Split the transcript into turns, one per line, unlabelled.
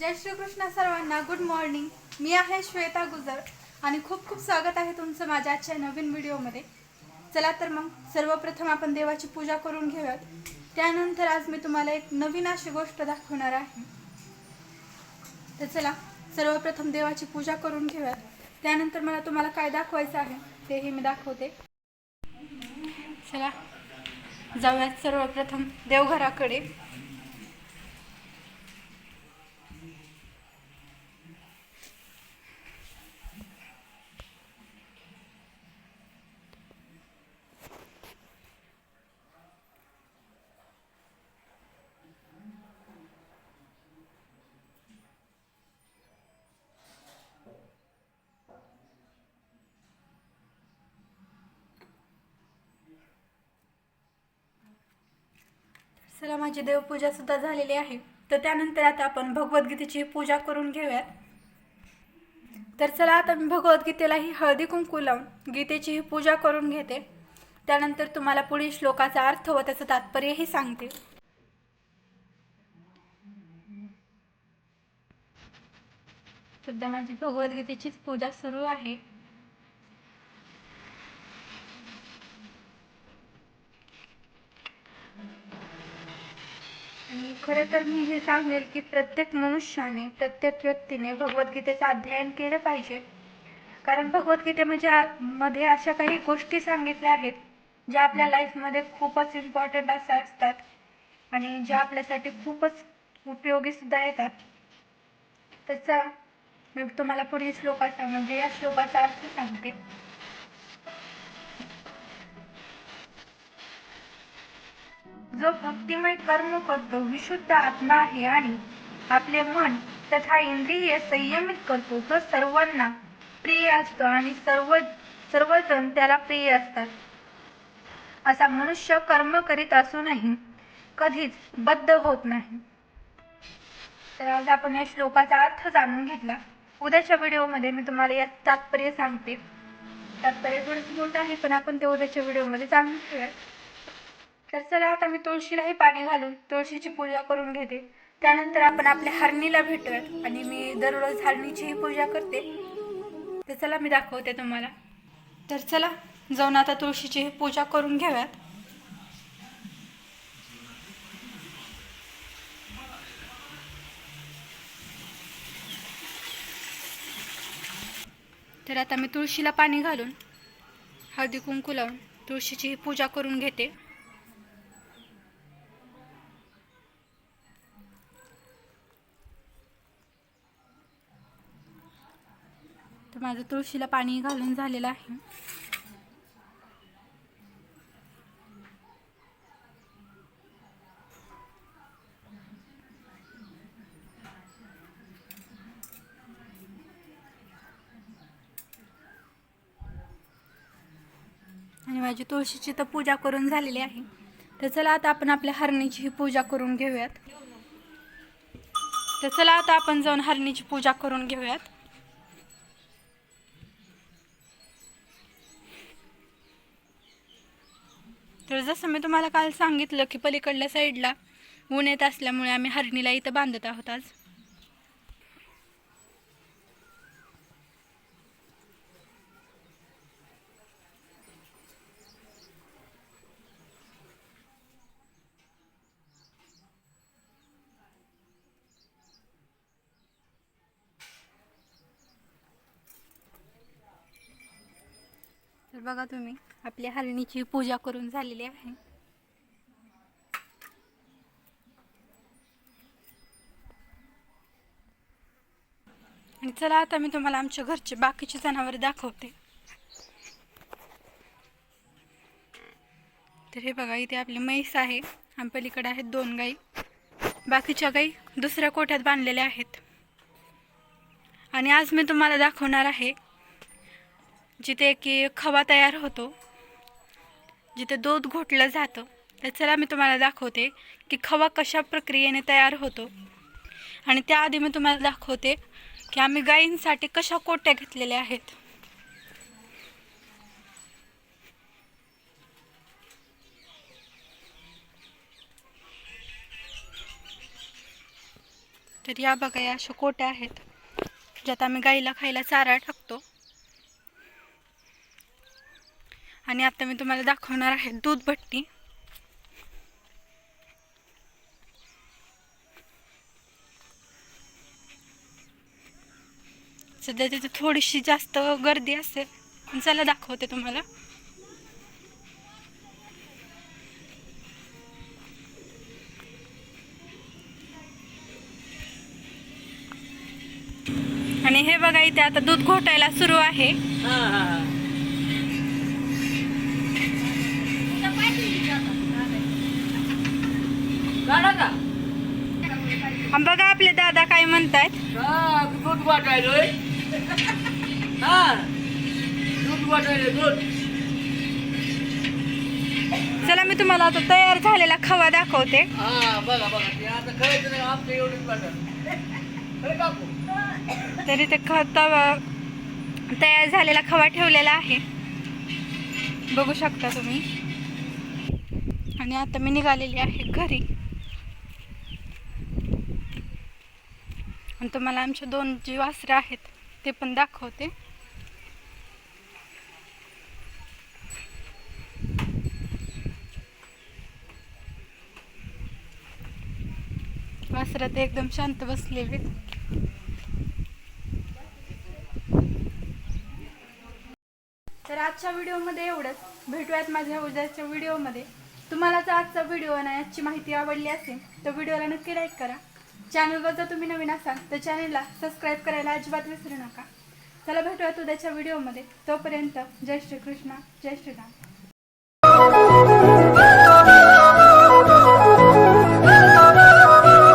जय श्रीकृष्ण सर्वांना. Good morning मी आहे श्वेता गुजर आणि खूप खूप स्वागत आहे तुमचं माझ्या आजच्या नवीन व्हिडिओमध्ये. चला तर मग सर्वप्रथम आपण देवाची पूजा करून घेऊयात. त्यानंतर आज मी तुम्हाला एक नवीन अशी गोष्ट दाखवणार आहे. तर चला सर्वप्रथम देवाची पूजा करून घेऊयात. त्यानंतर मला तुम्हाला काय दाखवायचं आहे तेही मी दाखवते. चला जाऊयात सर्वप्रथम देवघराकडे. चला माझी देवपूजा सुद्धा झालेली आहे. तर त्यानंतर आता आपण भगवद्गीतेची पूजा करून घेऊयात. तर चला आता मी भगवद्गीतेला ही हळदी कुंकू लावून गीतेची ही पूजा करून घेते. त्यानंतर तुम्हाला पुढील श्लोकाचा अर्थ व त्याचं तात्पर्यही सांगते. सध्या माझी भगवद्गीतेचीच पूजा सुरू आहे. आणि खरं तर मी हे सांगेल की प्रत्येक मनुष्याने प्रत्येक व्यक्तीने भगवद्गीतेचं अध्ययन केलं पाहिजे. कारण भगवद्गीतेमध्ये आ- मध्ये अशा काही गोष्टी सांगितल्या आहेत ज्या आपल्या लाईफमध्ये खूपच इम्पॉर्टंट अशा असतात आणि ज्या आपल्यासाठी खूपच उपयोगी सुद्धा येतात. त्याचा मी तुम्हाला पुढील श्लोकाचा म्हणजे या श्लोकाचा अर्थ सांगते. जो भक्तिमय कर्म करतो विशुद्ध आत्मा आहे आणि आपले मन तथा इंद्रिय संयमित करतो तो सर्वांना प्रिय असतो आणि सर्व सर्वजण त्याला प्रिय असतात. असा मनुष्य कर्म करीत असूनही कधीच बद्ध होत नाही. तर आज आपण या श्लोकाचा अर्थ जाणून घेतला. उद्याच्या व्हिडिओमध्ये मी तुम्हाला यात तात्पर्य सांगते. तात्पर्य थोडंसं मोठं आहे पण आपण ते उद्याच्या व्हिडिओमध्ये जाणून घेऊया तर चला आता मी तुळशीलाही पाणी घालून तुळशीची पूजा करून घेते. त्यानंतर आपण आपल्या हरणीला भेटूयात आणि मी दररोज हरणीचीही पूजा करते. तर चला मी दाखवते तुम्हाला. तर चला जाऊन आता तुळशीची पूजा करून घेऊयात. तर आता मी तुळशीला पाणी घालून हळदी कुंकू लावून तुळशीची ही पूजा करून घेते. तर माझं तुळशीला पाणी घालून झालेलं आहे. आणि माझी तुळशीची तर पूजा करून झालेली आहे. तर चला आता आपण आपल्या हरणीची ही पूजा करून घेऊयात. तर चला आता आपण जाऊन हरणीची पूजा करून घेऊयात. जसं मी तुम्हाला काल सांगितलं की पलीकडल्या साईडला ऊन येत असल्यामुळे आम्ही हरणीला इथं बांधत आहोत आज. तर बघा तुम्ही आपल्या हरणीची पूजा करून झालेली आहे. आणि चला आता मी तुम्हाला आमच्या घरचे बाकीचे जनावर दाखवते. तर हे बघा इथे आपली म्हैस आहे. आणि पलीकडे आहेत दोन गाई. बाकीच्या गाई दुसऱ्या कोठ्यात बांधलेल्या आहेत. आणि आज मी तुम्हाला दाखवणार आहे जिथे की खवा तयार होतो जिथे दूध घोटलं जातं तर चला मी तुम्हाला दाखवते की खवा कशा प्रक्रियेने तयार होतो. आणि त्याआधी मी तुम्हाला दाखवते की आम्ही गायींसाठी कशा कोट्या घेतलेल्या आहेत. तर या बघा या अशा कोट्या आहेत ज्यात आम्ही गाईला खायला चारा टाकतो. आणि आता मी तुम्हाला दाखवणार आहे दूध भट्टी. सध्या तिथे थोडीशी जास्त गर्दी असेल पण चला दाखवते तुम्हाला. आणि हे बघा इथे आता दूध घोटायला सुरू आहे
काढा का
आणि बघा आपले दादा काय म्हणतायत.
हा, दूध वाटायलोय. हा दूध वाटायले दूध.
चला मी तुम्हाला आता तयार झालेला खवा दाखवते.
हा बघा बघा. ते आता खरंच नाही आमचं एवढंच वाटत खरं काकू
तरी ते खत तयार झालेला खवा ठेवलेला आहे. बघू शकता तुम्ही. आणि आता मी निघालेली आहे घरी. आणि तुम्हाला आमचे दोन जी वासरं आहेत ते पण दाखवते. वासरं ते एकदम शांत बसलेले तर आजच्या व्हिडिओमध्ये एवढंच. भेटूयात माझ्या उद्याच्या व्हिडिओमध्ये. तुम्हाला जर आजचा व्हिडिओ आणि आजची माहिती आवडली असेल तर व्हिडिओला नक्की लाईक करा. चॅनलवर जर तुम्ही नवीन असाल तर चॅनलला सबस्क्राईब करायला अजिबात विसरू नका. चला भेटूयात उद्याच्या व्हिडिओमध्ये. तोपर्यंत जय श्रीकृष्ण जय श्रीराम.